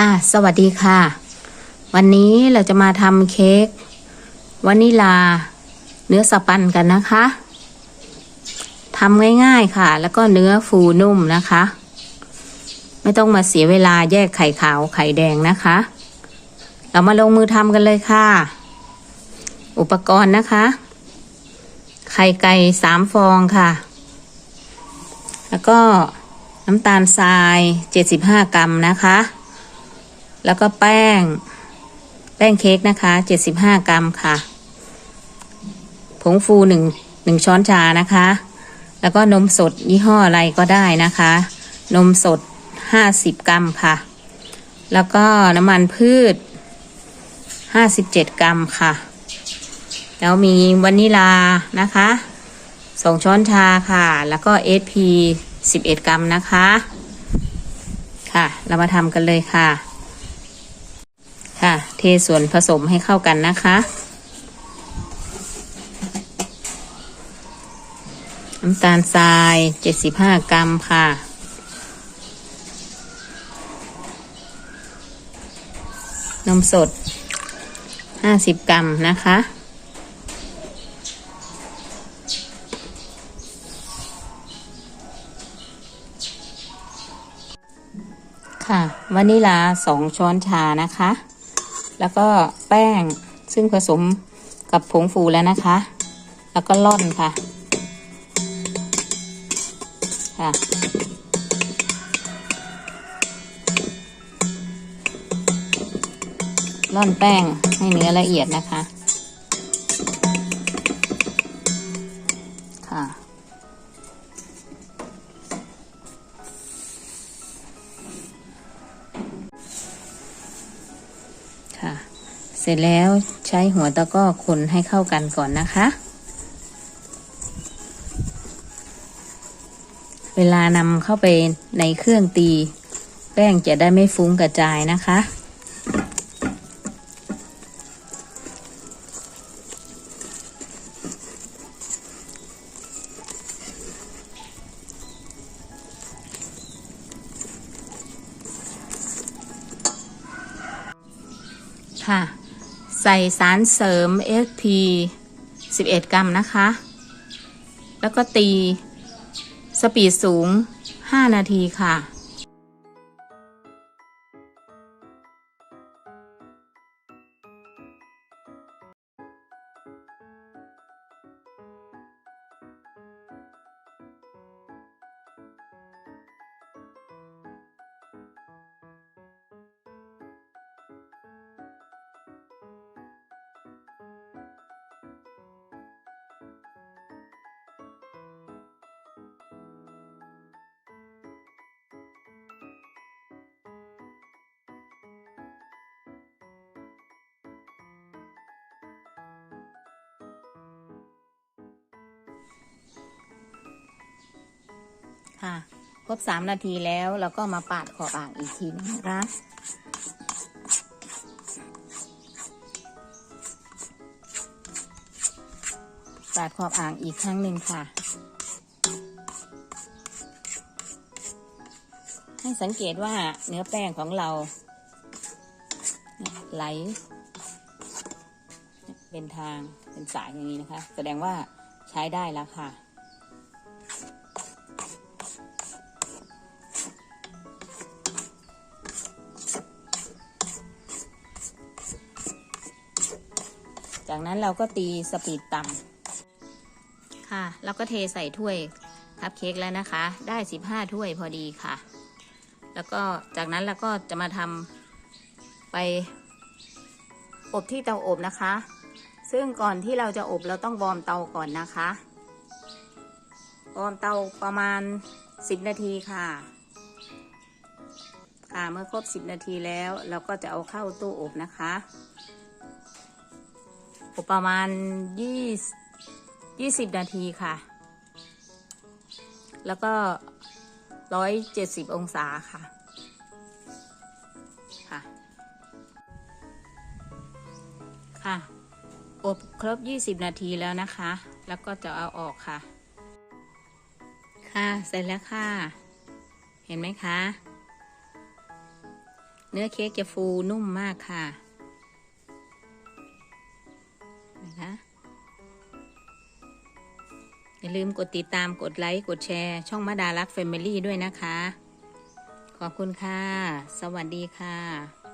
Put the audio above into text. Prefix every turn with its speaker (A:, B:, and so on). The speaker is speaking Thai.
A: ค่ะ สวัสดีค่ะ วันนี้เราจะมาทำเค้กวานิลา เนื้อสปันกันนะคะทำง่ายๆค่ะ แล้วก็เนื้อฟูนุ่มนะคะ ไม่ต้องมาเสียเวลาแยกไข่ขาวไข่แดงนะคะ เรามาลงมือทำกันเลยค่ะ อุปกรณ์นะคะ ไข่ไก่สามฟองค่ะ แล้วก็น้ำตาลทราย 75 กรัมนะคะ แล้วก็แป้ง แป้งเค้กนะคะ 75 กรัมค่ะ ผงฟูหนึ่งหนึ่งช้อนชานะคะ แล้วก็นมสดยี่ห้ออะไรก็ได้นะคะ นมสด 50 กรัมค่ะ แล้วก็น้ำมันพืช 57 กรัมค่ะ แล้วมีวานิลานะคะสองช้อนชาค่ะ แล้วก็เอสพี11กรัมนะคะ ค่ะ เรามาทำกันเลยค่ะ ส่วนผสมให้เข้ากันนะคะ น้ำตาลทราย 75 กรัมค่ะ นมสด 50 กรัมนะคะค่ะวานิลาสองช้อนชานะคะ แล้วก็แป้งซึ่งผสมกับผงฟูแล้วนะคะ แล้วก็ล่อนค่ะ ค่ะ ล่อนแป้งให้เนื้อละเอียดนะคะ สร็จแล้วใช้หัวตะก้อคนให้เข้ากันก่อนนะคะ เวลานำเข้าไปในเครื่องตี แป้งจะได้ไม่ฟุ้งกระจายนะคะ ค่ะ ใส่สารเสริม SP 11 กรัมนะคะ แล้วก็ตี สปีดสูง 5 นาทีค่ะ ค่ะ ครบ3นาทีแล้วเราก็มาปาดขอบอ่างอีกทีนะคะปาดขอบอ่างอีกครั้งหนึ่งค่ะ ให้สังเกตว่าเนื้อแป้งของเรา ไหล เป็นทางเป็นสายอย่างนี้นะคะ แสดงว่าใช้ได้แล้วค่ะ จากนั้นเราก็ตีสปีดต่ำค่ะแล้วก็เทใส่ถ้วยคัพเค้กแล้วนะคะ ได้ 15 ถ้วยพอดีค่ะ แล้วก็จากนั้นเราก็จะมาทำไปอบที่เตาอบนะคะ ซึ่งก่อนที่เราจะอบเราต้องวอร์มเตาก่อนนะคะวอร์มเตาประมาณ 10 นาทีค่ะ ค่ะ เมื่อครบ 10 นาทีแล้ว เราก็จะเอาเข้าตู้อบนะคะ ประมาณยี่ยี่สิบนาทีค่ะ แล้วก็ร้อยเจ็ดสิบองศาค่ะ ค่ะ ค่ะ อบครบยี่สิบนาทีแล้วนะคะ แล้วก็จะเอาออกค่ะ ค่ะ เสร็จแล้วค่ะ เห็นไหมคะ เนื้อเค้กจะฟูนุ่มมากค่ะ นะคะ อย่าลืมกดติดตามกดไลค์ กดแชร์ ช่องมาดารักแฟมิลี่ด้วยนะคะ ขอบคุณค่ะ สวัสดีค่ะ